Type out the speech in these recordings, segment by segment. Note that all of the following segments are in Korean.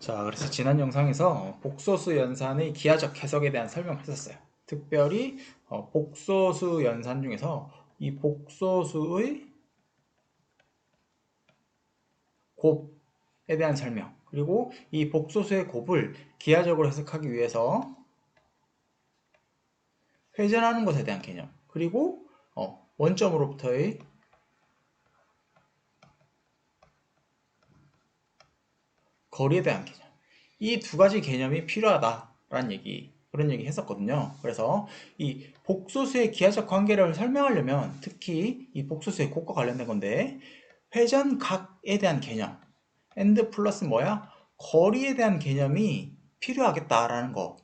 자, 그래서 지난 영상에서 복소수 연산의 기하적 해석에 대한 설명을 했었어요. 특별히 어, 복소수 연산 중에서 이 복소수의 곱에 대한 설명 그리고 이 복소수의 곱을 기하적으로 해석하기 위해서 회전하는 것에 대한 개념 그리고 어, 원점으로부터의 거리에 대한 개념. 이 두 가지 개념이 필요하다라는 얘기, 그런 얘기 했었거든요. 그래서 이 복소수의 기하적 관계를 설명하려면 특히 이 복소수의 곱과 관련된 건데 회전각에 대한 개념, and 플러스 뭐야? 거리에 대한 개념이 필요하겠다라는 거.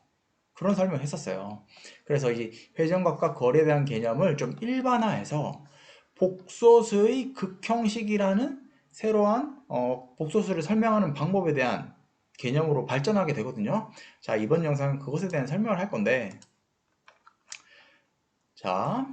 그런 설명을 했었어요. 그래서 이 회전각과 거리에 대한 개념을 좀 일반화해서 복소수의 극형식이라는 새로운 어, 복소수를 설명하는 방법에 대한 개념으로 발전하게 되거든요. 자, 이번 영상은 그것에 대한 설명을 할 건데, 자,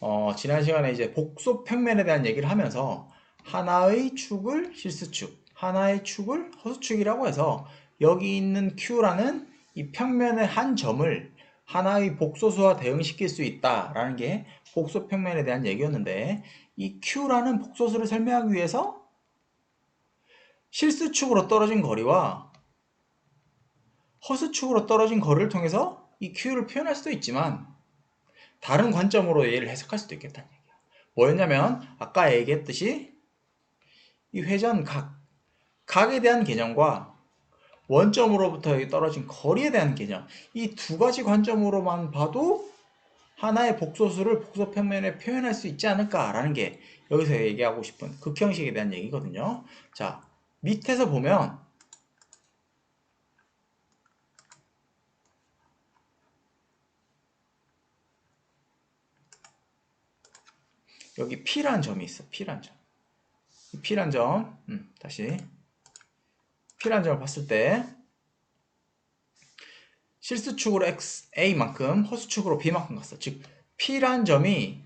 어, 지난 시간에 이제 복소 평면에 대한 얘기를 하면서 하나의 축을 실수축, 하나의 축을 허수축이라고 해서 여기 있는 Q라는 이 평면의 한 점을 하나의 복소수와 대응시킬 수 있다라는 게 복소 평면에 대한 얘기였는데 이 Q라는 복소수를 설명하기 위해서 실수축으로 떨어진 거리와 허수축으로 떨어진 거리를 통해서 이 Q를 표현할 수도 있지만 다른 관점으로 얘를 해석할 수도 있겠다는 얘기야. 뭐였냐면 아까 얘기했듯이 이 회전각, 각에 대한 개념과 원점으로부터 떨어진 거리에 대한 개념 이 두 가지 관점으로만 봐도 하나의 복소수를 복소 평면에 표현할 수 있지 않을까라는 게 여기서 얘기하고 싶은 극형식에 대한 얘기거든요. 자, 밑에서 보면 여기 P란 점이 있어. P란 점. 이 P란 점, 음, 다시 P란 점을 봤을 때 실수축으로 x, a만큼, 허수축으로 b만큼 갔어. 즉, p란 점이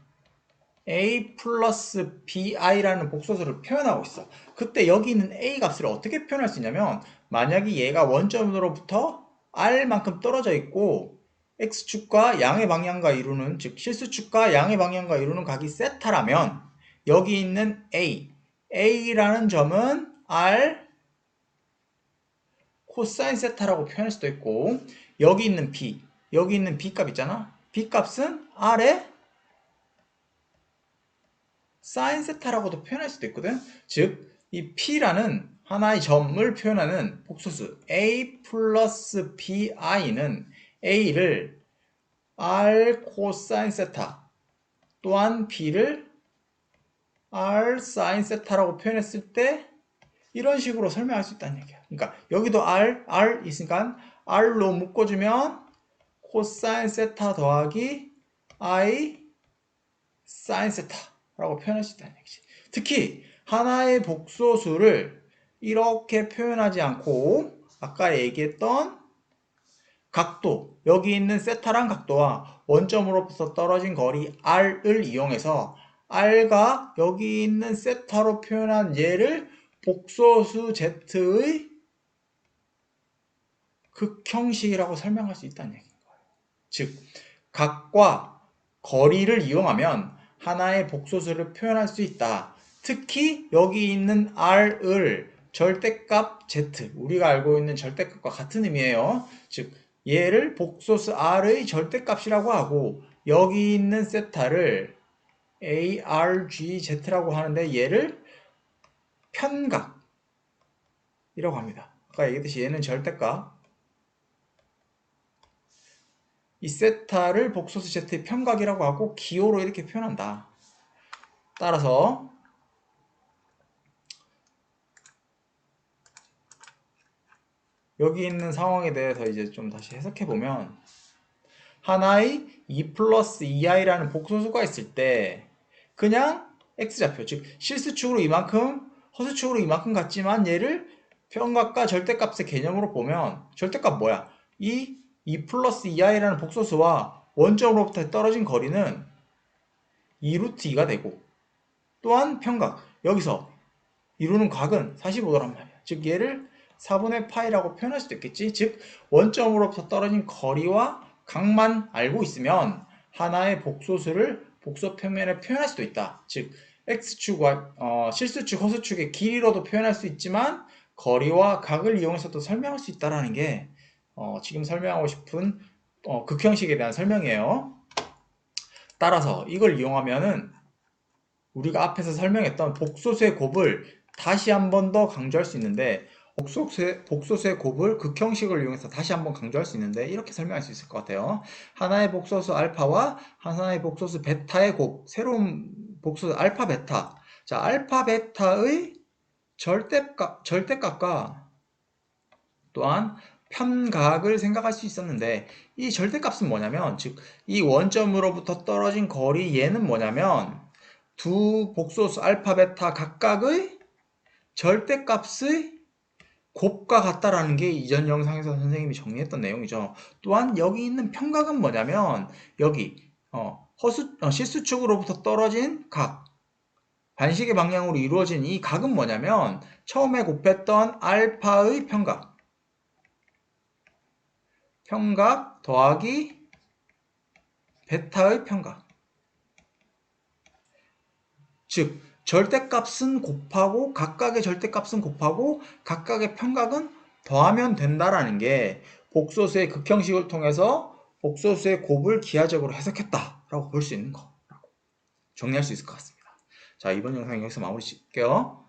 a 플러스 bi라는 복소수를 표현하고 있어. 그때 여기 있는 a 값을 어떻게 표현할 수 있냐면 만약에 얘가 원점으로부터 r만큼 떨어져 있고 x축과 양의 방향과 이루는 즉 실수축과 양의 방향과 이루는 각이 세타라면 여기 있는 a, a라는 점은 r 코사인 세타라고 표현할 수도 있고 여기 있는 b, 여기 있는 b 값 있잖아. b 값은 r의 사인 세타라고도 표현할 수도 있거든. 즉, 이 p라는 하나의 점을 표현하는 복소수 a 플러스 bi는 a를 r 코사인 세타 또한 b를 r 사인 세타라고 표현했을 때 이런 식으로 설명할 수 있다는 얘기야. 그러니까 여기도 r, r 있으니까 r로 묶어주면 코사인 세타 더하기 i 사인 세타라고 표현할 수 있다는 얘기지. 특히 하나의 복소수를 이렇게 표현하지 않고 아까 얘기했던 각도, 여기 있는 세타란 각도와 원점으로부터 떨어진 거리 r을 이용해서 r과 여기 있는 세타로 표현한 얘를 복소수 z의 극형식이라고 설명할 수 있다는 얘기인 거예요. 즉, 각과 거리를 이용하면 하나의 복소수를 표현할 수 있다. 특히 여기 있는 r을 절대값 z, 우리가 알고 있는 절대값과 같은 의미예요. 즉, 얘를 복소수 r의 절대값이라고 하고 여기 있는 세타를 argz라고 하는데 얘를 편각이라고 합니다. 아까 얘기했듯이 얘는 절대값 이 세타를 복소수 z의 편각이라고 하고 기호로 이렇게 표현한다. 따라서 여기 있는 상황에 대해서 이제 좀 다시 해석해 보면 하나의 2 플러스 2i라는 복소수가 있을 때 그냥 x좌표 즉 실수축으로 이만큼 허수축으로 이만큼 같지만 얘를 편각과 절대값의 개념으로 보면 절대값 뭐야? 이 2 플러스 2i라는 복소수와 원점으로부터 떨어진 거리는 2루트 2가 되고 또한 평각 여기서 이루는 각은 45도란 말이야. 즉 얘를 4분의 파이라고 표현할 수도 있겠지. 즉 원점으로부터 떨어진 거리와 각만 알고 있으면 하나의 복소수를 복소 표면에 표현할 수도 있다. 즉 x축과 어, 실수축, 허수축의 길이로도 표현할 수 있지만 거리와 각을 이용해서 도 설명할 수 있다라는 게 어, 지금 설명하고 싶은 어, 극형식에 대한 설명이에요. 따라서 이걸 이용하면은 우리가 앞에서 설명했던 복소수의 곱을 다시 한 번 더 강조할 수 있는데 복소수의, 복소수의 곱을 극형식을 이용해서 다시 한번 강조할 수 있는데 이렇게 설명할 수 있을 것 같아요. 하나의 복소수 알파와 하나의 복소수 베타의 곱, 새로운 복소수 알파 베타. 자, 알파 베타의 절대값, 절대값과 또한 편각을 생각할 수 있었는데 이 절대값은 뭐냐면 즉 이 원점으로부터 떨어진 거리 얘는 뭐냐면 두 복소수 알파 베타 각각의 절대값의 곱과 같다라는 게 이전 영상에서 선생님이 정리했던 내용이죠. 또한 여기 있는 편각은 뭐냐면 여기 어, 허수 어, 실수축으로부터 떨어진 각. 반식의 방향으로 이루어진 이 각은 뭐냐면 처음에 곱했던 알파의 편각. 편각 더하기 베타의 편각. 즉 절대값은 곱하고 각각의 절대값은 곱하고 각각의 편각은 더하면 된다라는 게 복소수의 극형식을 통해서 복소수의 곱을 기하적으로 해석했다라고 볼 수 있는 거라고 정리할 수 있을 것 같습니다. 자 이번 영상 여기서 마무리 짓게요.